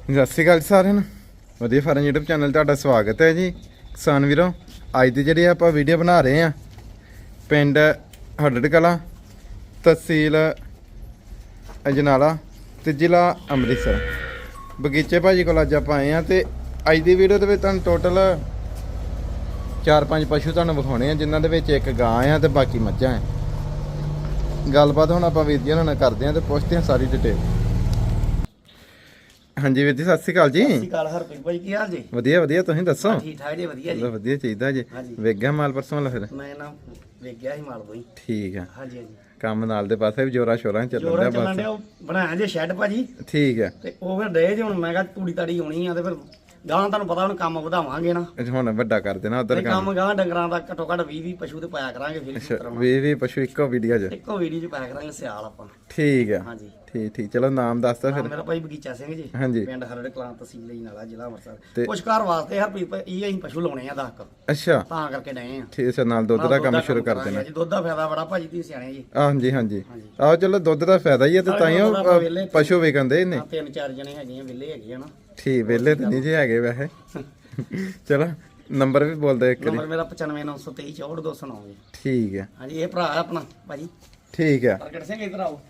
ਸਤਿ ਸ਼੍ਰੀ ਅਕਾਲ ਜੀ ਸਾਰਿਆਂ ਨੂੰ। ਵਧੀਆ ਫਾਰਮ YouTube ਚੈਨਲ ਤੁਹਾਡਾ ਸਵਾਗਤ ਹੈ ਜੀ। ਕਿਸਾਨ ਵੀਰੋ, ਅੱਜ ਦੀ ਜਿਹੜੀ ਆਪਾਂ ਵੀਡੀਓ ਬਣਾ ਰਹੇ ਆ ਪਿੰਡ ਹੱਡੜ ਕਲਾ, ਤਹਿਸੀਲ ਅਜਨਾਲਾ ਤੇ ਜ਼ਿਲ੍ਹਾ ਅੰਮ੍ਰਿਤਸਰ। ਬਗੀਚੇ ਭਾਜੀ ਕੋਲ ਅੱਜ ਆਪਾਂ ਆਏ ਆ ਤੇ ਅੱਜ ਦੀ ਵੀਡੀਓ ਦੇ ਵਿੱਚ ਤੁਹਾਨੂੰ ਟੋਟਲ ਚਾਰ ਪੰਜ ਪਸ਼ੂ ਤੁਹਾਨੂੰ ਵਿਖਾਉਣੇ ਆ, ਜਿਨ੍ਹਾਂ ਦੇ ਵਿੱਚ ਇੱਕ ਗਾਂ ਆ ਤੇ ਬਾਕੀ ਮੱਝਾਂ ਆ। ਗੱਲਬਾਤ ਹੁਣ ਆਪਾਂ ਵੀਰ ਜੀ ਉਹਨਾਂ ਨਾਲ ਕਰਦੇ ਆ ਤੇ ਪੁੱਛਦੇ ਆ ਸਾਰੀ ਡਿਟੇਲ ਹਾਂਜੀ ਵੀਰ ਜੀ ਸਤਿ ਸ਼੍ਰੀ ਅਕਾਲ ਜੀ। ਸਤਿ ਸ਼੍ਰੀ ਅਕਾਲ ਹਰਪ੍ਰੀਤ ਭਾਈ ਕੀ ਹਾਲ ਜੀ? ਵਧੀਆ ਵਧੀਆ ਤੁਸੀਂ ਦੱਸੋ? ਠੀਕ ਠਾਕ ਜੀ ਵਧੀਆ ਜੀ। ਵਧੀਆ ਚਾਹੀਦਾ ਜੀ। ਹਾਂਜੀ। ਵੇਖ ਗਿਆ ਮਾਲ ਪਰਸੋਂ ਵਾਲਾ ਫਿਰ? ਮੈਂ ਨਾ ਵੇਖ ਗਿਆ ਸੀ ਮਾਲ ਕੋਈ। ਠੀਕ ਆ। ਹਾਂਜੀ ਹਾਂਜੀ। ਕੰਮ ਨਾਲ ਦੇ ਪਾਸੇ ਵੀ ਜੋਰਾ ਸ਼ੋਰਾਂ ਚੱਲਣ ਬਸ। ਬਣਾਇਆ ਜੇ ਸ਼ੈੱਡ ਭਾਜੀ। ਠੀਕ ਆ। ਤੇ ਉਹ ਫਿਰ ਦੇ ਜੇ ਹੁਣ ਮੈਂ ਕਿਹਾ ਤੂੜੀ ਤਾੜੀ ਹੋਣੀ ਆ ਤੇ ਫਿਰ ਗਾਂ ਤੁਹਾਨੂੰ ਪਤਾ ਹੁਣ ਕੰਮ ਵਧਾਵਾਂਗੇ ਨਾ। ਅੱਛਾ, ਹੁਣ ਵੱਡਾ ਕਰ ਦੇਣਾ ਉਧਰ ਤੇ ਕੰਮ ਕੰਮ। ਗਾਂ ਡੰਗਰਾਂ ਦਾ ਘੱਟੋ ਘੱਟ 20 20 ਪਸ਼ੂ ਤੇ ਪਾਇਆ ਕਰਾਂਗੇ ਫਿਰ ਅੱਛਾ ਕਰਾਉਣਾ। ਵੀ ਵੀ ਪਸ਼ੂ ਇੱਕੋ ਵੀਡੀਓ 'ਚ? ਇੱਕੋ ਵੀਡੀਓ 'ਚ ਪਾਇਆ ਕਰਾਂਗੇ ਸਿਆਲ ਆਪਾਂ। ਠੀਕ ਆ। ਹਾਂਜੀ। ਠੀਕ ਠੀਕ ਚਲੋ ਨਾਮ ਦੱਸ ਨਾਮ ਫਿਰ। ਮੇਰਾ ਭਾਈ ਬਗੀਚਾ ਸਿੰਘ ਜੀ। ਹਾਂਜੀ। ਪਿੰਡ ਹਰੜ ਕਲਾਂ ਤਹਿਸੀਲ ਲਈ ਨਾਲਾ ਜ਼ਿਲ੍ਹਾ ਤੇ- ਅੰਮ੍ਰਿਤਸਰ ਕੁਛ ਘਰ ਵਾਸਤੇ ਹਰਪ੍ਰੀਤ ਭਾਈ ਇਹ ਅਸੀਂ ਪਸ਼ੂ ਲਾਉਣੇ ਆ 10 ਕ। ਅੱਛਾ। ਤਾਂ ਕਰਕੇ ਡਏ ਆ। ਠੀਕ ਹੈ ਨਾਲ ਦੁੱਧ ਦਾ ਕੰਮ ਸ਼ੁਰੂ ਕਰ ਦੇਣਾ। ਜੀ। ਦੁੱਧ ਦਾ ਫਾਇਦਾ ਬੜਾ ਭਾਜੀ ਤੁਸੀਂ ਸਿਆਣੇ ਜੀ। ਆਹ, ਹਾਂਜੀ ਹਾਂਜੀ। ਆਹ ਚਲੋ ਦੁੱਧ ਦਾ ਫਾਇਦਾ ਹੀ ਹੈ ਤੇ ਨਾਲੇ ਤਾਂ ਹੀ ਦੁੱਧ ਦਾ ਵਿਹਲੇ ਉਹ ਪਸ਼ੂ ਵਿਕਣਦੇ ਨੇ ਆ ਤਿੰਨ ਚਾਰ ਜਣੇ ਹੈਗੇ ਆ ਵਿਲੇ ਹੈਗੇ ਆ ਨਾ। ਠੀਕ ਵਿਹਲੇ ਤੇ ਨਹੀਂ ਜੇ ਹੈਗੇ ਵੈਸੇ। ਚਲੋ ਨੰਬਰ ਵੀ ਬੋਲ ਦੇ ਇੱਕ ਵਾਰੀ। ਨੰਬਰ ਮੇਰਾ 959323 64209 ਜੀ। ਠੀਕ ਹੈ ਹਾਂਜੀ ਇਹ ਭਰਾ ਹੈ ਆਪਣਾ ਭਾਜੀ। ਠੀਕ ਹੈ ਪ੍ਰਗਟ ਸਿੰਘ ਇਧਰ ਆਓ।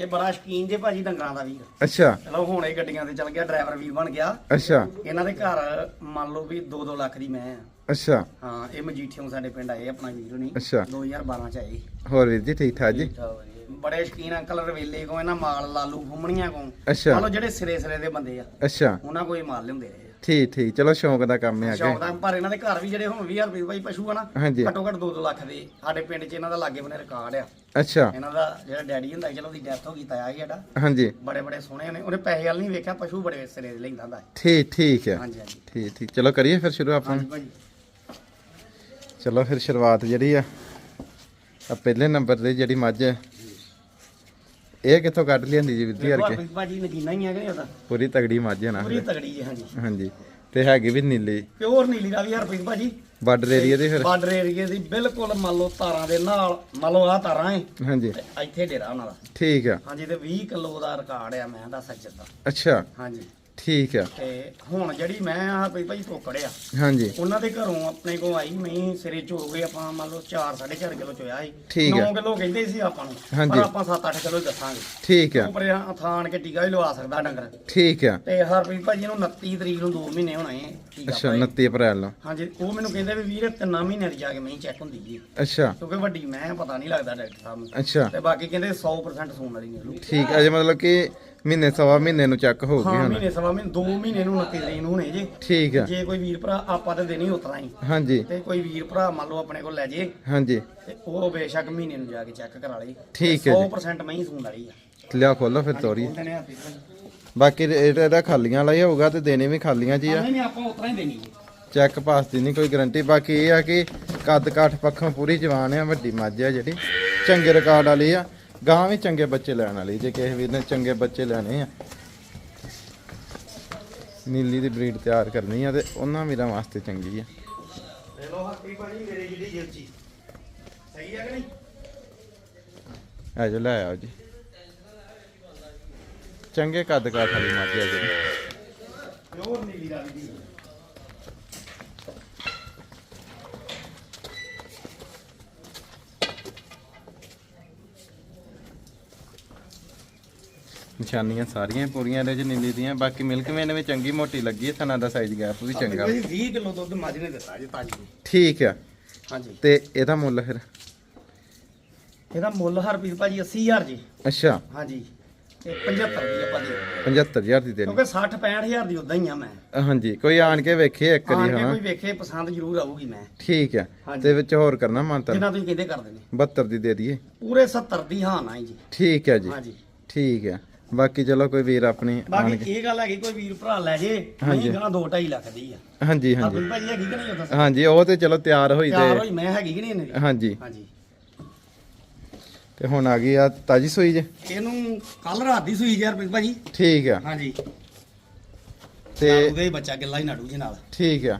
ਇਹ ਬੜਾ ਸ਼ਕੀਨ ਜੇ ਭਾਜੀ ਡੰਗਰਾਂ ਦਾ ਵੀਰ। ਅੱਛਾ। ਚਲੋ ਹੁਣ ਇਹ ਗੱਡੀਆਂ ਤੇ ਚੱਲ ਗਿਆ ਡਰਾਈਵਰ ਵੀਰ ਬਣ ਗਿਆ। ਅੱਛਾ। ਇਹਨਾਂ ਦੇ ਘਰ ਮੰਨ ਲਓ ਵੀ 2-2 ਲੱਖ ਦੀ ਮੈਂ ਆ। ਅੱਛਾ। ਹਾਂ ਇਹ ਮਜੀਠੀਓਂ ਸਾਡੇ ਪਿੰਡ ਆਏ ਆਪਣਾ ਵੀਰ ਨਹੀਂ ਅੱਛਾ। 2012 ਚ ਆਏ। ਹੋਰ ਵੀਰ ਜੀ ਠੀਕ ਠਾਕ ਜੀ। ਬੜੇ ਸ਼ਕੀਨ ਅੰਕਲ ਰਵੇਲੇ ਕੋ ਇਹਨਾਂ ਮਾਲ ਲਾਲੂ ਫੁੰਮਣੀਆਂ ਕੋ। ਅੱਛਾ। ਮੰਨ ਲਓ ਜਿਹੜੇ ਸਿਰੇ ਸਿਰੇ ਦੇ ਬੰਦੇ ਆ ਅੱਛਾ। ਉਹਨਾਂ ਕੋਈ ਮਾਲ ਲਿਆਉਂਦੇ ਰਹੇ ਆ। ਠੀਕ ਠੀਕ। ਚਲੋ ਸ਼ੌਂਕ ਦਾ ਕੰਮ ਹੈ ਅੱਗੇ। ਸ਼ੌਕ ਦਾ ਪਰ ਇਹਨਾਂ ਦੇ ਘਰ ਵੀ ਜਿਹੜੇ ਹੁਣ 20000 ਰੁਪਏ ਭਾਈ ਪਸ਼ੂ ਆ ਨਾ ਹਾਂਜੀ। ਘੱਟੋ ਘੱਟ 2-2 ਲੱਖ ਦੇ। ਸਾਡੇ ਪਿੰਡ 'ਚ ਇਹਨਾਂ ਦਾ ਲਾਗੇ ਬਨੇ ਰਿਕਾਰਡ ਆ। ਅੱਛਾ। ਇਹਨਾਂ ਦਾ ਜਿਹੜਾ ਡੈਡੀ ਹੁੰਦਾ ਸੀ, ਚਲੋ ਉਹਦੀ ਡੈਥ ਹੋ ਗਈ ਤਾਇਆ ਸੀ ਸਾਡਾ। ਹਾਂਜੀ। ਬੜੇ ਬੜੇ ਸੋਹਣੇ ਨੇ। ਉਹਨੇ ਪੈਸੇ ਵਾਲ ਨਹੀਂ ਵੇਖਿਆ ਪਸ਼ੂ ਬੜੇ ਸਿਰੇ ਦੇ ਲੈਂਦਾ ਹੁੰਦਾ ਸੀ। ਠੀਕ ਠੀਕ ਹੈ। ਹਾਂਜੀ ਹਾਂਜੀ। ਠੀਕ ਠੀਕ। ਚਲੋ ਕਰੀਏ ਫਿਰ ਸ਼ੁਰੂ ਆਪਾਂ। ਹਾਂਜੀ ਭਾਜੀ। ਚਲੋ ਫਿਰ ਸ਼ੁਰੂਆਤ ਜਿਹੜੀ ਆ ਆ ਪਹਿਲੇ ਨੰਬਰ ਤੇ ਜਿਹੜੀ ਮੱਝ ਹੈ ਇਹ ਕਿੱਥੋਂ ਕੱਢ ਲਿਆਂਦੀ ਜੀ ਵੀਰ ਜੀ ਕਰਕੇ ਭਾਜੀ ਨਗੀਨਾ ਹੀ ਹੈਗਾ ਉਹਦਾ ਪੂਰੀ ਤਗੜੀ ਮੱਝ ਹੈ ਨਾ ਪੂਰੀ ਤਗੜੀ ਹੈ ਹਾਂਜੀ। ਹਾਂਜੀ ਤੇ ਹੈਗੀ ਵੀ ਨੀਲੀ। ਪਿਓਰ ਨੀਲੀ ਦਾ ਵੀ ਹਰਪ੍ਰੀਤ ਭਾਜੀ ਬਾਰਡਰ ਏਰੀਆ ਦੇ ਫਿਰ? ਬਾਰਡਰ ਏਰੀਏ ਦੀ ਬਿਲਕੁਲ ਮੰਨ ਲਓ ਤਾਰਾਂ ਦੇ ਨਾਲ ਮੰਨ ਲਓ ਆ ਤਾਰਾਂ ਏ। ਹਾਂਜੀ। ਤੇ ਇੱਥੇ ਡੇਰਾ ਉਹਨਾਂ ਦਾ। ਠੀਕ ਆ। ਹਾਂਜੀ ਤੇ 20 ਕਿਲੋ ਦਾ ਰਿਕਾਰਡ ਆ ਮੈਂ ਦਾ ਸੱਚ ਦਾ ਅੱਛਾ। ਹਾਂਜੀ। ਠੀਕ ਆ। ਤੇ ਹੁਣ ਜਿਹੜੀ ਮੈਂ ਆ ਭਾਈ ਭਾਈ ਟੋਕੜਿਆ ਹਾਂਜੀ। ਉਹਨਾਂ ਦੇ ਘਰੋਂ ਆਪਣੇ ਕੋ ਆਈ ਮੈਂ ਸਿਰੇ ਚ ਹੋ ਗਏ ਆਪਾਂ ਮੰਨ ਲਓ 4 4.5 ਕਿਲੋ ਚੋਇਆ ਸੀ। ਠੀਕ ਹੈ। 9 ਕਿਲੋ ਕਹਿੰਦੇ ਸੀ ਆਪਾਂ ਨੂੰ ਹਾਂਜੀ। ਪਰ ਆਪਾਂ 7-8 ਕਿਲੋ ਹੀ ਦੱਸਾਂਗੇ। ਠੀਕ ਆ। ਉੱਪਰ ਆ ਥਾਣ ਕੇ ਟੀਕਾ ਵੀ ਲਵਾ ਸਕਦਾ ਡੰਗਰ। ਠੀਕ ਆ। ਤੇ ਹਰਪ੍ਰੀਤ ਭਾਜੀ ਨੂੰ 29 ਤਰੀਕ ਨੂੰ 2 ਮਹੀਨੇ ਹੋਣੇ ਆ ਟੀਕਾ ਅੱਛਾ ਪਾਏ। 29 ਅਪ੍ਰੈਲ ਨੂੰ। ਹਾਂਜੀ ਉਹ ਮੈਨੂੰ ਕਹਿੰਦੇ ਵੀ ਵੀਰ ਤਿੰਨਾਂ ਮਹੀਨਿਆਂ ਦੀ ਜਾ ਕੇ ਮੈਂ ਚੈੱਕ ਹੁੰਦੀ ਜੀ ਅੱਛਾ। ਕਿਉਂਕਿ ਵੱਡੀ ਮੈਂ ਪਤਾ ਨਹੀਂ ਲੱਗਦਾ ਡਾਕਟਰ ਸਾਹਿਬ ਨੂੰ। ਅੱਛਾ। ਤੇ ਬਾਕੀ ਕਹਿੰਦੇ 100% ਸੂਣ ਵਾਲੀ ਨਿਕਲੂ ਠੀਕ ਆ ਜੇ ਮਤਲਬ ਕਿ ਮਹੀਨੇ ਸਵਾ ਮਹੀਨੇ ਨੂੰ ਚੈੱਕ ਹਾਂ ਹੁਣ। ਮਹੀਨੇ ਸਵਾ ਮਹੀਨੇ 2 ਮਹੀਨੇ ਨੂੰ 29 ਤਰੀਕ ਨੂੰ ਹੋਣੇ ਜੇ। ਠੀਕ ਆ। ਜੇ ਕੋਈ ਵੀਰ ਭਰਾ ਆਪਾਂ ਤੇ ਦੇਣੀ ਉਤਰਾ ਹੀ। ਹਾਂਜੀ। ਤੇ ਕੋਈ ਵੀਰ ਭਰਾ ਮੰਨ ਲਓ ਆਪਣੇ ਕੋਲ ਲੈ ਜੇ ਹਾਂਜੀ। ਤੇ ਉਹ ਬੇਸ਼ੱਕ ਮਹੀਨੇ ਨੂੰ ਜਾ ਕੇ ਚੈੱਕ ਕਰਾ ਲਈ ਠੀਕ ਹੈ ਜੀ। 100% ਮੈਂ ਹੀ ਸੂਣ ਵਾਲੀ ਆ। ਲਿਆ ਖੋਲੋ ਫਿਰ ਤੋਰੀ। ਨੇ ਬਾਕੀ ਇਹ- ਇਹਦਾ ਖਾਲੀਆਂ ਲਈ ਹੋਊਗਾ ਤੇ ਦੇਣੇ ਵੀ ਖਾਲੀਆਂ ਜੀ ਆ। ਨਹੀਂ ਨਹੀਂ ਆਪਾਂ ਉਤਰਾ ਹੀ ਦੇਣੀ ਜੀ ਚੈੱਕ ਪਾਸ ਦੀ ਨਹੀਂ ਕੋਈ ਗਰੰਟੀ ਬਾਕੀ ਇਹ ਆ ਕਿ ਕੱਦ ਕਾਠ ਪੱਖੋਂ ਪੂਰੀ ਜਵਾਨ ਆ ਵੱਡੀ ਮੱਝ ਆ ਜਿਹੜੀ। ਚੰਗੇ ਰਿਕਾਰਡ ਵਾਲੀ ਆ। ਗਾਂ ਵੀ ਚੰਗੇ ਬੱਚੇ ਲੈਣ ਵਾਲੀ ਜੇ ਕਿਸੇ ਵੀਰ ਨੇ ਚੰਗੇ ਬੱਚੇ ਲੈਣੇ ਆ। ਨੀਲੀ ਦੀ ਬਰੀਡ ਤਿਆਰ ਕਰਨੀ ਆ ਤੇ ਉਹਨਾਂ ਵੀਰਾਂ ਵਾਸਤੇ ਚੰਗੀ ਆ। ਲੈ ਲਓ ਹਰਪ੍ਰੀਤ ਭਾਜੀ ਮੇਰੇ ਜਿਹੜੀ ਜਿਲਚੀ ਸਹੀ ਹੈ ਕਿ ਨਹੀਂ? ਆ ਜਾ ਲੈ ਆਓ ਜੀ। ਚੰਗੇ ਕੱਦ ਕਾਠ ਵਾਲੀ ਮੱਝ ਆ ਜਿਹੜੀ ਪਿਓਰ ਨੀਲੀ ਦੀ। ਨਿਸ਼ਾਨੀਆਂ ਸਾਰੀਆਂ ਹੀ ਪੂਰੀਆਂ ਇਹਦੇ ਚ ਨੀਲੀ ਦੀਆਂ। ਬਾਕੀ ਮਿਲਕ ਮੇਨ ਵੀ ਚੰਗੀ ਮੋਟੀ ਲੱਗੀ ਹੈ ਥਣਾ ਦਾ ਸਾਈਜ਼ ਗੈਪ ਵੀ ਚੰਗਾ। ਭਾਜੀ 20 ਕਿਲੋ ਦੁੱਧ ਮੱਝ ਨੇ ਦਿੱਤਾ ਜੀ ਤਾਜੀ ਨੂੰ। ਠੀਕ ਆ। ਹਾਂਜੀ। ਤੇ ਇਹਦਾ ਮੁੱਲ ਫਿਰ? ਇਹਦਾ ਮੁੱਲ ਹਰਪ੍ਰੀਤ ਭਾਜੀ 80000 ਜੀ। ਅੱਛਾ। ਹਾਂਜੀ। ਤੇ 75 ਦੀ ਆਪਾਂ ਦੇ। 75000 ਦੀ ਦੇਣੀ। ਕਿਉਂਕਿ 60 65000 ਦੀ ਉਦਾਂ ਹੀ ਆ ਮੈਂ। ਹਾਂਜੀ ਕੋਈ ਆਣ ਕੇ ਵੇਖੇ ਇੱਕ ਆਣ ਵਾਰੀ ਕੇ ਹਨਾ ਕੋਈ ਵੇਖੇ ਪਸੰਦ ਜ਼ਰੂਰ ਆਊਗੀ ਮੈਂ। ਠੀਕ ਹੈ ਹਾਂਜੀ। ਤੇ ਵਿੱਚ ਹੋਰ ਕਰਨਾ ਮਾਨਤਾ? ਜਿੰਨਾ ਤੁਸੀਂ ਕਹਿੰਦੇ ਕਰ ਦੇਣੇ 72 ਦੀ ਦੇ ਦਈਏ। ਪੂਰੇ 70 ਦੀ ਹਾਂ ਨਾ ਜੀ। ਠੀਕ ਹੈ ਜੀ। ਹਾਂਜੀ। ਠੀਕ ਹੈ ਬਾਕੀ ਚਲੋ ਕੋਈ ਵੀਰ ਆਪਣੀ ਆਣ ਬਾਕੀ ਕੇ ਇਹ ਗੱਲ ਹੈਗੀ ਕੋਈ ਵੀਰ ਭਰਾ ਲੈ ਜੇ। ਨਹੀਂ ਗਾਂ 2.5 ਲੱਖ ਦੀ ਆ। ਹਾਂਜੀ ਹਾਂਜੀ। ਹਰਪ੍ਰੀਤ ਭਾਜੀ ਹੈਗੀ ਕਿ ਨਹੀਂ ਉਹ ਦੱਸੋ ਹਾਂਜੀ ਉਹ ਤੇ ਚਲੋ ਤਿਆਰ ਹੋਈ ਚਾਰ ਤੇ ਹੋਈ ਮੈਂ ਹੈਗੀ ਕਿ ਨਹੀਂ ਇਹਨੇ ਦੀ? ਹਾਂਜੀ। ਹਾਂਜੀ। ਤੇ ਹੁਣ ਆ ਗਈ ਆ ਤਾਜੀ ਸੂਈ ਜੇ? ਇਹਨੂੰ ਕੱਲ ਰਾਤ ਦੀ ਸੂਈ ਜੀ ਹਰਪ੍ਰੀਤ ਭਾਜੀ। ਠੀਕ ਆ। ਹਾਂਜੀ। ਤੇ ਨਾੜੂ ਦੇ ਬੱਚਾ ਗਿੱਲਾ ਹੀ ਨਾੜੂ ਜੀ ਨਾਲ। ਠੀਕ ਆ।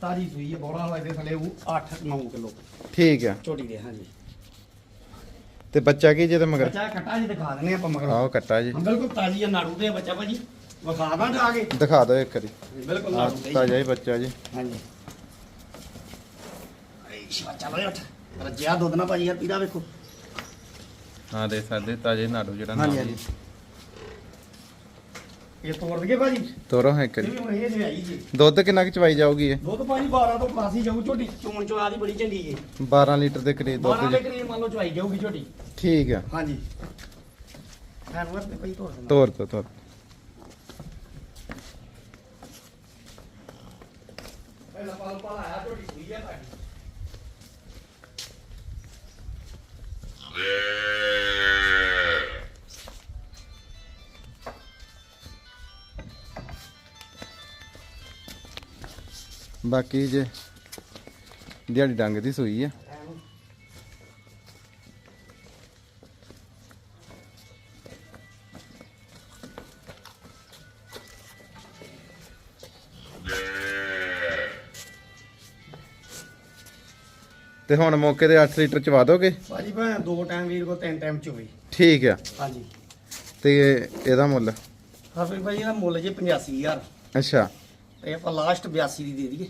ਤਾਜੀ ਸੂਈ ਹੈ ਬੋੜਾ ਵਾਲੇ ਦੇ ਥਲੇ ਉਹ 8 9 ਕਿਲੋ। ਠੀਕ ਆ। ਛੋਟੀ ਦੇ ਹਾਂਜੀ। ਤੇ ਬੱਚਾ ਕੀ ਜੇ ਤੇ ਮਗਰ? ਬੱਚਾ ਖੱਟਾ ਜੀ ਦਿਖਾ ਦਿੰਦੇ ਆਪਾਂ ਮਗਰ। ਆਓ ਕੱਟਾ ਜੀ ਬਿਲਕੁਲ ਤਾਜੀ ਆ ਨਾੜੂ ਦੇ ਬੱਚਾ ਭਾਜੀ। ਵਿਖਾ ਦਾਂ ਜਾ ਕੇ। ਦਿਖਾ ਦਿਓ ਇੱਕ ਵਾਰੀ। ਬਿਲਕੁਲ ਨਾਲ ਹੁੰਦੇ ਤਾਜ਼ਾ ਹੀ ਬੱਚਾ ਜੀ। ਹਾਂਜੀ। ਸ਼ਵਾ ਚੱਲ ਉੱਠ ਰੱਜਿਆ ਦੁੱਧ ਨਾ ਭਾਜੀ ਯਾਰ ਪੀਦਾ ਵੇਖੋ। ਹਾਂ ਦੇ ਸਕਦੇ ਤਾਜ਼ਾ ਨਾੜੂ ਜਿਹੜਾ ਹਾਂਜੀ ਨਾਲ ਹਾਂਜੀ। ਇਹ ਤੋੜ ਦਈਏ ਭਾਜੀ? ਤੋਰੋ ਹਾਂ ਇਹ ਹੁਣ ਇਹ ਜੀ। ਦੁੱਧ ਕਿੰਨਾ ਕੁ ਚਵਾਈ ਜਾਊਗੀ ਇਹ? ਦੁੱਧ ਭਾਜੀ 12 ਤੋਂ ਪਲੱਸ ਹੀ ਜਾਊ ਝੋਟੀ। ਚੋਣ ਚਵਾ ਦੀ ਬੜੀ ਚੰਗੀ ਜੀ। 12 ਲੀਟਰ ਦੇ ਕਰੀਬ 12 ਦੁੱਧ ਦੇ ਜੀ। ਕਰੀਬ ਮੰਨ ਲਓ ਚਵਾਈ ਜਾਊਗੀ ਝੋਟੀ। ਠੀਕ ਆ। ਹਾਂਜੀ। ਸਾਨੂੰ ਆਪਣੇ ਭਾਈ ਤੋੜ ਦਿੰਦਾ ਤੋਰ ਤੋ ਤੋਰ ਪਹਿਲਾਂ ਪਾਲ ਪਾਲ ਆਇਆ ਝੋਟੀ ਸੂਈ ਆ ਤੁਹਾਡੀ ਬਾਕੀ ਜੇ ਦਿਹਾੜੀ ਡੰਗ ਦੀ ਸੂਈ ਆ। ਤੇ ਹੁਣ ਮੌਕੇ ਤੇ 8 ਲੀਟਰ ਚਵਾ ਦੋਗੇ? ਭਾਜੀ ਭਾਵੇਂ ਦੋ ਟਾਈਮ ਵੀਰ ਕੋ ਤਿੰਨ ਟਾਈਮ ਚੋਵੇ ਠੀਕ ਆ। ਹਾਂਜੀ। ਤੇ ਇਹਦਾ ਮੁੱਲ? ਹਰਪ੍ਰੀਤ ਭਾਜੀ ਇਹਦਾ ਮੁੱਲ ਜੇ 85000 ਅੱਛਾ। ਤੇ ਆਪਾਂ ਲਾਸਟ 82 ਦੀ ਦੇ ਦਈਏ।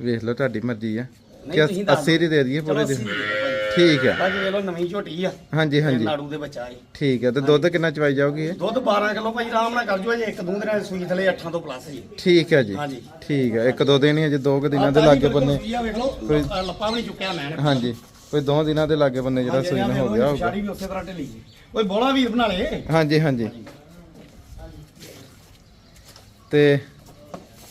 ਵੇਖ ਲਓ ਤੁਹਾਡੀ ਮਰਜ਼ੀ ਆ। ਨਹੀਂ, ਕਿ ਤੁਸੀਂ ਦੱਸ 80 ਦੀ ਦੇ ਦਈਏ ਚਲੋ ਪੂਰੇ 80 ਦੇ ਦੀ ਦੇ ਦਿਓ ਭਾਜੀ। ਠੀਕ ਆ। ਬਾਕੀ ਵੇਖ ਲਓ ਨਵੀਂ ਝੋਟੀ ਆ। ਹਾਂਜੀ ਤੇ ਹਾਂਜੀ। ਨਾੜੂ ਦੇ ਬੱਚਾ ਏ ਠੀਕ ਆ ਤੇ ਦੁੱਧ ਕਿੰਨਾ ਚਵਾਈ ਜਾਊਗੀ ਇਹ? ਦੁੱਧ 12 ਕਿਲੋ ਭਾਜੀ ਆਰਾਮ ਨਾਲ ਕਰ ਜੂ। ਅਜੇ ਇੱਕ ਦੋ ਦਿਨਾਂ ਦੀ ਸੂਈ ਥਲੇ 8 ਤੋਂ ਪਲੱਸ ਜੀ। ਠੀਕ ਹੈ ਜੀ। ਹਾਂਜੀ। ਠੀਕ ਹੈ ਇੱਕ ਦੋ ਦਿਨ ਹੀ ਅਜੇ ਦੋ ਕੁ ਦਿਨਾਂ ਦੇ ਆਹ ਲਾਗੇ ਬਿਲਕੁਲ ਬੰਨੇ। ਸੂਈ ਆ ਵੇਖ ਲਓ। ਲੱਪਾ ਵੀ ਨਹੀਂ ਚੁੱਕਿਆ ਮੈਂ। ਨੇ। ਹਾਂਜੀ ਕੋਈ ਦੋ ਦਿਨਾਂ ਦੇ ਲਾਗੇ ਬੰਨੇ ਜਿਹੜਾ ਹਾਂਜੀ, ਸੂਈ ਨਾ ਹੋ ਗਿਆ ਹੋਊਗਾ। ਪਿਛਾੜੀ ਵੀ ਉਸੇ ਤਰ੍ਹਾਂ ਢਿੱਲੀ ਜੀ। ਓਏ ਬੋਲਾ ਵੀਰ ਬਣਾ ਲੇ ਹਾਂਜੀ। ਹਾਂਜੀ। ਤੇ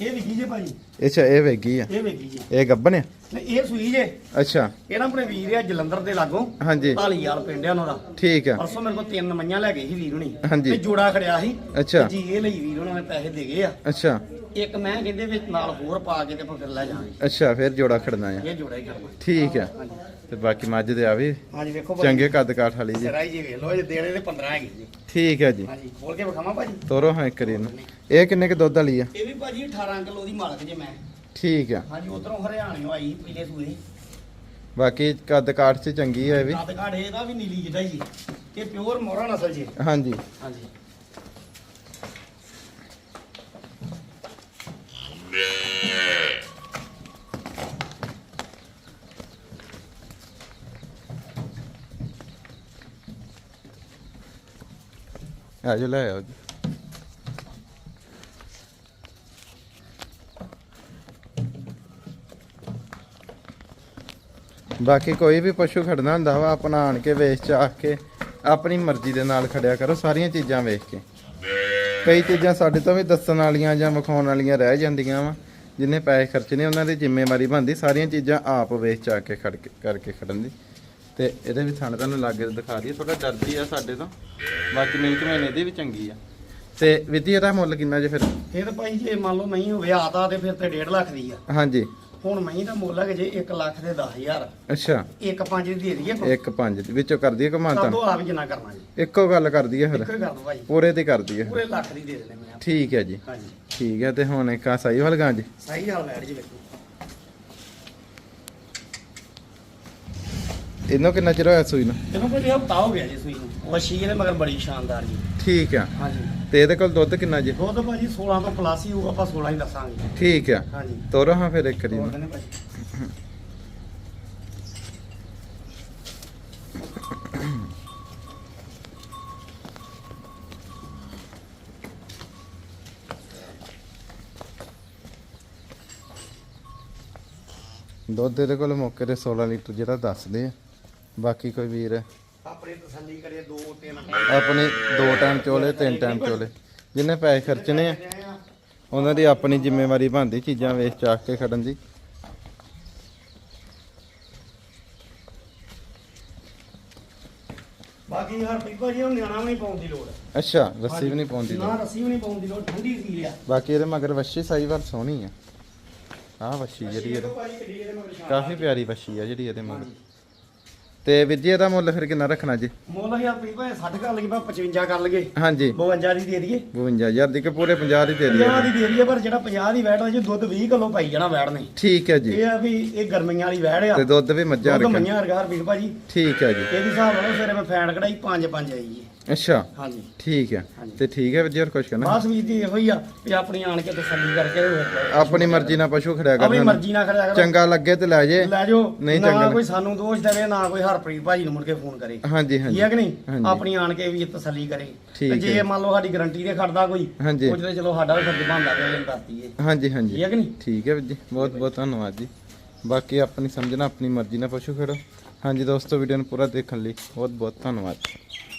ਇਹ ਵਿਕੀ ਜੇ ਭਾਜੀ ਅੱਛਾ ਇਹ ਵੇਗੀ ਆ? ਇਹ ਵਿਕੀ ਜੀ? ਇਹ ਗੱਬਨ ਆ? ਨਹੀਂ ਇਹ ਸੂਈ ਜੇ। ਅੱਛਾ। ਇਹ ਨਾ ਆਪਣੇ ਵੀਰ ਆ ਜਲੰਧਰ ਦੇ ਲਾਗੋਂ। ਹਾਂਜੀ। ਢਾਲੀਵਾਲ ਪਿੰਡ ਆ ਉਹਨਾਂ ਦਾ। ਠੀਕ ਆ। ਪਰਸੋਂ ਮੇਰੇ ਕੋਲ ਤਿੰਨ ਮੰਨਿਆਂ ਲੈ ਗਏ ਸੀ ਵੀਰ ਹੁਣੀ। ਹਾਂਜੀ। ਤੇ ਜੋੜਾ ਖੜਿਆ ਸੀ। ਅੱਛਾ। ਤੇ ਜੀ ਇਹ ਲਈ ਵੀਰ ਉਹਨਾਂ ਨੇ ਪੈਸੇ ਦੇ ਗਏ ਆ। ਅੱਛਾ। ਇੱਕ ਮੈਂ ਕਹਿੰਦੇ ਵਿੱਚ ਨਾਲ ਹੋਰ ਪਾ ਕੇ ਤੇ ਆਪਾਂ ਫਿਰ ਲੈ ਜਾਵਾਂਗੇ। ਅੱਛਾ ਫਿਰ ਜੋੜਾ ਖੜਨਾ ਆ। ਇਹ ਜੋੜਾ ਹੀ ਕਰਨਾ ਠੀਕ ਆ। ਤੇ ਬਾਕੀ ਮੱਝ ਦੇ ਆ ਵੀ। ਹਾਂਜੀ ਵੇਖੋ ਚੰਗੇ ਕੱਦ ਕਾਠ ਵਾਲੀ ਜੀ। ਸਰਾਈ ਜੀ ਵੇਖ ਲਓ ਇਹ ਦੇਣੇ ਦੇ 15 ਹੈਗੇ ਜੀ। ਠੀਕ ਹੈ ਜੀ। ਹਾਂਜੀ ਖੋਲ ਕੇ ਵਿਖਾਵਾਂ ਭਾਜੀ? ਤੋਰੋ ਹਾਂ ਇੱਕ ਰੀ ਨੂੰ ਇਹ ਕਿੰਨੇ ਕੁ ਦੁੱਧ ਵਾਲੀ ਆ? ਇਹ ਵੀ ਭਾਜੀ 18 ਕਿਲੋ ਦੀ ਮਾਲਕ ਜੇ ਮੈਂ। ਠੀਕ ਆ। ਹਾਂਜੀ ਉਧਰੋਂ ਹਰਿਆਣਿਓਂ ਆਈ ਪੀਲੇ ਸੂਏ। ਬਾਕੀ ਕੱਦ ਕਾਠ ਚ ਚੰਗੀ ਆ ਇਹ ਵੀ। ਕੱਦ ਕਾਠ ਇਹਦਾ ਵੀ ਨੀਲੀ ਜਿਹੜਾ ਜੀ। ਇਹ ਪਿਓਰ ਮੋਹਰਾ ਨਸਲ ਜੀ। ਹਾਂਜੀ। ਹਾਂਜੀ। ਆ ਜੋ ਲੈ ਆਓ ਜੀ ਬਾਕੀ ਕੋਈ ਵੀ ਪਸ਼ੂ ਖੜਨਾ ਹੁੰਦਾ ਵਾ, ਆਪਣਾ ਆਣ ਕੇ ਵੇਚ ਚਾਹ ਕੇ ਆਪਣੀ ਮਰਜ਼ੀ ਦੇ ਨਾਲ ਖੜਿਆ ਕਰੋ, ਸਾਰੀਆਂ ਚੀਜ਼ਾਂ ਵੇਖ ਕੇ। ਕਈ ਚੀਜ਼ਾਂ ਸਾਡੇ ਤੋਂ ਵੀ ਦੱਸਣ ਵਾਲੀਆਂ ਜਾਂ ਵਿਖਾਉਣ ਵਾਲੀਆਂ ਰਹਿ ਜਾਂਦੀਆਂ ਵਾ, ਜਿੰਨੇ ਪੈਸੇ ਖਰਚਣੇ ਉਹਨਾਂ ਦੀ ਜ਼ਿੰਮੇਵਾਰੀ ਬਣਦੀ, ਸਾਰੀਆਂ ਚੀਜ਼ਾਂ ਆਪ ਵੇਚ ਚਾ ਕੇ ਖੜ ਕੇ, ਕਰਕੇ ਖੜਨ ਦੀ। ਤੇ ਇਹਦੇ ਵੀ ਥਣ ਤੁਹਾਨੂੰ ਲਾਗੇ ਦਿਖਾ ਦਈਏ ਥੋੜਾ ਡਰਦੀ ਆ ਸਾਡੇ ਤੋਂ। ਬਾਕੀ ਮਿੰਟ ਮਹੀਨੇ ਦੀ ਵੀ ਚੰਗੀ ਆ। ਤੇ ਵਿਧੀ ਇਹਦਾ ਮੁੱਲ ਕਿੰਨਾ ਜੇ ਫਿਰ? ਇਹ ਤਾਂ ਭਾਈ ਜੇ ਮੰਨ ਲਓ ਨਹੀਂ ਹੋਵੇ ਆਦਾ ਤੇ ਫਿਰ ਤੇ 1.5 ਲੱਖ ਦੀ ਆ। ਹਾਂਜੀ। ਹੁਣ ਮਹੀਂ ਦਾ ਮੁੱਲ ਹੈ ਜੇ 1 ਲੱਖ ਦੇ 10000 ਅੱਛਾ। ਇੱਕ ਪੰਜ ਦੀ ਦੇ ਦਈਏ ਇੱਕ ਪੰਜ ਦੇ ਵਿੱਚੋਂ ਕਰ ਦਈਏ ਕਮਾਂਤਾ ਤੋਂ? ਆਪ ਜਿੰਨਾ ਕਰਨਾ ਜੀ। ਇੱਕੋ ਗੱਲ ਕਰ ਦਈਏ ਫਿਰ। ਇੱਕੋ ਦੋ ਭਾਈ। ਪੂਰੇ ਤੇ ਕਰ ਦਈਏ। ਪੂਰੇ ਲੱਖ ਦੀ ਦੇ ਦੇਣੇ ਮੈਂ ਠੀਕ ਹੈ ਜੀ। ਹਾਂਜੀ। ਠੀਕ ਹੈ ਤੇ ਹੁਣ ਇੱਕ ਆ ਸਾਈ ਵਾਲ ਗਾਂ ਜੀ। ਸਹੀ ਹਾਲ ਬੈਠ ਜੀ ਵੇਖੋ। ਇਹਨੂੰ ਕਿੰਨਾ ਚਿਰ ਹੋਇਆ ਸੂਈ ਨੂੰ? ਇਹਨੂੰ ਕੋਈ ਹਫਤਾ ਹੋ ਗਿਆ ਜੀ ਸੂਈ ਨੂੰ। ਵਸ਼ੀ ਇਹਦੇ ਮਗਰ ਬੜੀ ਸ਼ਾਨਦਾਰ ਜੀ। ਠੀਕ ਆ। ਹਾਂਜੀ। ਤੇ ਇਹਦੇ ਕੋਲ ਦੁੱਧ ਕਿੰਨਾ ਜੀ? ਦੁੱਧ ਭਾਜੀ 16 ਤੋਂ ਪਲੱਸ ਹੀ ਹੋਊਗਾ ਆਪਾਂ 16 ਹੀ ਦੱਸਾਂਗੇ। ਠੀਕ ਆ। ਹਾਂਜੀ। ਤੋਰੋ ਹਾਂ ਫਿਰ ਇੱਕ ਦੀ ਤੋੜ ਦਿੰਦੇ ਭਾਜੀ। ਦੁੱਧ ਇਹਦੇ ਕੋਲ ਮੌਕੇ ਤੇ 16 ਲੀਟਰ ਜਿਹੜਾ ਦੱਸਦੇ ਆ। ਬਾਕੀ ਕੋਈ ਵੀਰ? ਆਪਣੇ ਤਸੱਲੀ ਕਰੇ ਦੋ ਤਿੰਨ। ਆਪਣੀ ਦੋ ਟਾਈਮ ਚੋਲੇ ਤਿੰਨ ਟਾਈਮ ਚੋਲੇ। ਜਿੰਨੇ ਪੈਸੇ ਖਰਚਣੇ ਆ ਉਹਨਾਂ ਦੀ ਆਪਣੀ ਜ਼ਿੰਮੇਵਾਰੀ ਬਣਦੀ ਚੀਜ਼ਾਂ ਵੇਚ ਚਾਕ ਕੇ ਖੜਨ ਦੀ। ਬਾਕੀ ਹਰ ਪੀਪਾ ਜੀ ਉਹ ਨਿਆਣਾ ਵੀ ਨਹੀਂ ਪਾਉਣ ਦੀ ਲੋੜ। ਅੱਛਾ ਰੱਸੀ ਵੀ ਨਹੀਂ ਪਾਉਂਦੀ ਨਾ ਰੱਸੀ ਵੀ ਨਹੀਂ ਪਾਉਣ ਦੀ ਲੋੜ ਠੰਡੀ ਸੀ ਲਿਆ ਬਾਕੀ ਇਹਦੇ ਮਗਰ ਵੱਛੀ ਸਾਈ ਵਾਰ ਸੋਹਣੀ ਆ। ਆਹ ਵੱਛੀ ਜਿਹੜੀ ਇਹਦੇ ਭਾਜੀ ਕਿੱਡੀ ਇਹਦੇ ਮਗਰ ਸ਼ਾਨ ਕਾਫੀ ਪਿਆਰੀ ਵੱਛੀ ਆ ਜਿਹੜੀ ਇਹਦੇ ਮਗਰ। ਤੇ ਵਿਧੀ ਇਹਦਾ ਮੁੱਲ ਫਿਰ ਕਿੰਨਾ ਰੱਖਣਾ ਜੀ? ਮੁੱਲ ਹਜ਼ਾਰ ਪੀਪਾ 60 ਕਰ ਲਈਏ 55 ਕਰ ਲਈਏ। ਹਾਂਜੀ। 52 ਦੀ ਦੇ ਦਈਏ। 52000 ਦੀ ਕਿ ਪੂਰੇ 50 ਦੀ ਦੇ 50 ਦਈਏ ਦੀ ਦੇ ਦਈਏ ਪਰ ਜਿਹੜਾ 50 ਦੀ ਵੈਟ ਆ ਜੇ ਦੁੱਧ 20 ਕਿਲੋ ਪਾਈ ਜਾਣਾ ਵੈਟ ਨੇ। ਠੀਕ ਹੈ ਜੀ। ਇਹ ਆ ਵੀ ਇਹ ਗਰਮੀਆਂ ਵਾਲੀ ਆ। ਤੇ ਦੁੱਧ ਵੀ ਮੱਝਾਂ ਦੁੱਧ ਵਰਗਾ। ਭਾਜੀ। ਠੀਕ ਹੈ ਜੀ। ਇਹਦੀ ਹਿਸਾਬ ਨਾਲ ਸਵੇਰੇ ਮੈਂ ਫੈਨ ਕਢਾਈ 5 5 ਆਈ ਜੀ। ਅੱਛਾ। ਹਾਂਜੀ। ਠੀਕ ਹੈ। ਹਾਂਜੀ। ਤੇ ਠੀਕ ਹੈ ਵੀਰ ਕੁਝ ਕਹਿਣਾ? ਬਸ ਵੀਰ ਜੀ ਇਹੋ ਹੀ ਆ ਵੀ ਆਪਣੀ ਆਣ ਕੇ ਤਸੱਲੀ ਕਰਕੇ ਆਪਣੀ ਮਰਜ਼ੀ ਨਾਲ ਪਸ਼ੂ ਖੜਿਆ ਆਪਣੀ ਕਰਨਾ ਮਰਜ਼ੀ ਨਾਲ ਖੜਿਆ ਕਰੋ। ਚੰਗਾ ਲੱਗੇ ਤੇ ਲੈ ਜੇ। ਲੈ ਜਾਓ। ਨਹੀਂ ਚੰਗਾ ਨਾ ਲੱਗ- ਕੋਈ ਸਾਨੂੰ ਦੋਸ਼ ਦੇਵੇ ਨਾ ਕੋਈ ਹਰਪ੍ਰੀਤ ਭਾਜੀ ਨੂੰ ਮੁੜ ਕੇ ਫੋਨ ਕਰੇ। ਹਾਂਜੀ ਠੀਕ ਹਾਂਜੀ ਹੈ ਕਿ ਨਹੀਂ? ਹਾਂਜੀ। ਆਪਣੀ ਆਣ ਕੇ ਵੀ ਤਸੱਲੀ ਕਰੇ। ਠੀਕ ਤੇ ਜੇ ਹੈ। ਮੰਨ ਲਓ ਸਾਡੀ ਗਾਰੰਟੀ ਤੇ ਖੜਦਾ ਕੋਈ ਹਾਂਜੀ। ਉਹ ਤੇ ਚਲੋ ਸਾਡਾ ਵੀ ਫਰਜ਼ ਬਣਦਾ ਤੇ ਉਹਨੂੰ ਦੱਸ ਦਈਏ ਹਾਂਜੀ ਠੀਕ ਹਾਂਜੀ ਹੈ ਕਿ ਨਹੀਂ? ਠੀਕ ਹੈ ਵੀਰ ਜੀ। ਬਹੁਤ ਬਹੁਤ ਧੰਨਵਾਦ ਜੀ। ਬਾਕੀ ਆਪਣੀ ਸਮਝਣਾ ਆਪਣੀ ਮਰਜ਼ੀ ਨਾਲ ਪਸ਼ੂ ਖੜੋ। ਹਾਂਜੀ ਦੋਸਤੋ ਵੀਡੀਓ ਨੂੰ ਪੂਰਾ ਦੇਖਣ ਲਈ ਬਹੁਤ ਬਹੁਤ ਧੰਨਵਾਦ।